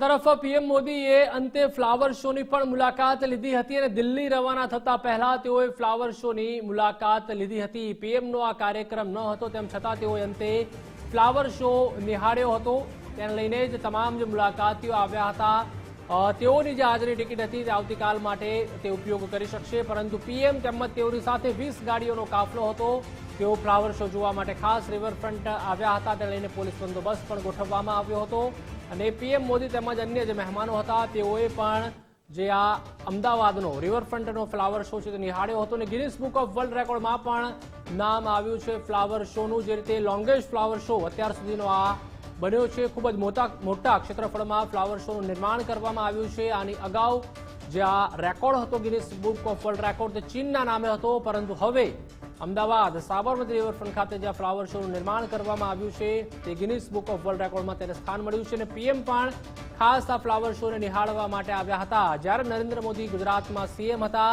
તરફ પીએમ મોદીએ અંતે ફ્લાવર શોની પણ મુલાકાત લીધી હતી અને દિલ્હી રવાના થતા પહેલા તેઓએ ફ્લાવર શોની મુલાકાત લીધી હતી. પીએમનો આ કાર્યક્રમ ન હતો તેમ છતાં તેઓએ અંતે ફ્લાવર શો નિહાળ્યો હતો. તેને લઈને જ તમામ જે મુલાકાતીઓ આવ્યા હતા. તેઓની જે હાજરી ટિકિટ હતી તે આવતીકાલ માટે તે ઉપયોગ કરી શકશે. પરંતુ પીએમ તેમજ તેઓની સાથે વીસ ગાડીઓનો કાફલો હતો. તેઓ ફ્લાવર શો જોવા માટે ખાસ રિવરફ્રન્ટ આવ્યા હતા. તેને લઈને પોલીસ બંદોબસ્ત પણ ગોઠવવામાં આવ્યો હતો. અને પીએમ મોદી તેમજ અન્ય જે મહેમાનો હતા, તેઓએ પણ જે આ અમદાવાદનો રિવરફ્રન્ટનો ફ્લાવર શો છે તે નિહાળ્યો હતો. અને ગિનિસ બુક ઓફ વર્લ્ડ રેકોર્ડમાં પણ નામ આવ્યું છે ફ્લાવર શોનું. જે રીતે લોંગેસ્ટ ફ્લાવર શો અત્યાર સુધીનો આ બન્યો છે. ખૂબ જ મોટા મોટા ક્ષેત્રફળમાં ફ્લાવર શોનું નિર્માણ કરવામાં આવ્યું છે. આની અગાઉ જે આ રેકોર્ડ હતો Guinness book of world record તે ચીનના નામે હતો, પરંતુ હવે અમદાવાદ, સાબરમતી રિવરફ્રન્ટ ખાતે જ્યાં ફ્લાવર શોનું નિર્માણ કરવામાં આવ્યું છે, તે ગિનિસ બુક ઓફ વર્લ્ડ રેકોર્ડમાં તેને સ્થાન મળ્યું છે અને પીએમ પણ ખાસ આ ફ્લાવર શોને નિહાળવા માટે આવ્યા હતા. જ્યારે નરેન્દ્ર મોદી ગુજરાતમાં સીએમ હતા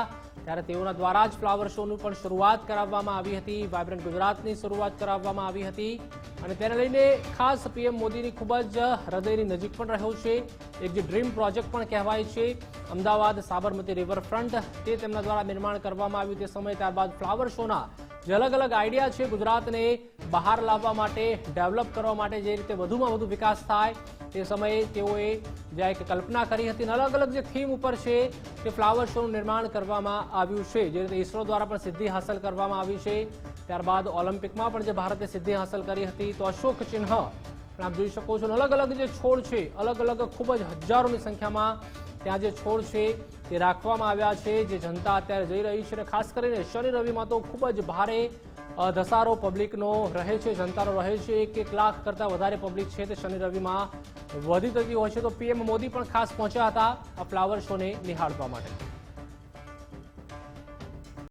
ત્યારે તેઓના દ્વારા જ ફ્લાવર શોનું પણ શરૂઆત કરાવવામાં આવી હતી. વાઇબ્રન્ટ ગુજરાતની શરૂઆત કરાવવામાં આવી હતી. અને તેને લઈને ખાસ પીએમ મોદીની ખૂબ જ હૃદયની નજીક પણ રહ્યો છે. એક જે ડ્રીમ પ્રોજેક્ટ પણ કહેવાય છે, અમદાવાદ સાબરમતી રિવરફ્રન્ટ. તે તેમના દ્વારા નિર્માણ કરવામાં આવ્યું. તે સમયે ત્યારબાદ ફ્લાવર શોના જે અલગ અલગ આઈડિયા છે ગુજરાતને બહાર લાવવા માટે, ડેવલપ કરવા માટે જે રીતે વધુમાં વધુ વિકાસ થાય, તે સમયે તેઓએ જે એક કલ્પના કરી હતી અને અલગ અલગ જે થીમ ઉપર છે તે ફ્લાવર શોનું નિર્માણ કરવામાં આવ્યું છે. જે રીતે ઇસરો દ્વારા પણ સિદ્ધિ હાંસલ કરવામાં આવી છે. ત્યારબાદ ઓલિમ્પિકમાં પણ જે ભારતે સિદ્ધિ હાંસલ કરી હતી તો અશોક ચિહ્ન પણ આપ જોઈ શકો છો. અલગ અલગ જે છોડ છે, અલગ અલગ ખૂબ જ હજારોની સંખ્યામાં ત્યાં જે છોડ છે તે રાખવામાં આવ્યા છે, જે જનતા અત્યારે જઈ રહી છે અને ખાસ કરીને શનિ રવિમાં તો ખૂબ જ ભારે ધસારો પબ્લિકનો રહે છે, જનતાનો રહે છે. એક એક લાખ કરતાં વધારે પબ્લિક છે તે શનિ રવિમાં વધી થતી હોય છે. તો પીએમ મોદી પણ ખાસ પહોંચ્યા હતા આ ફ્લાવર શોને નિહાળવા માટે.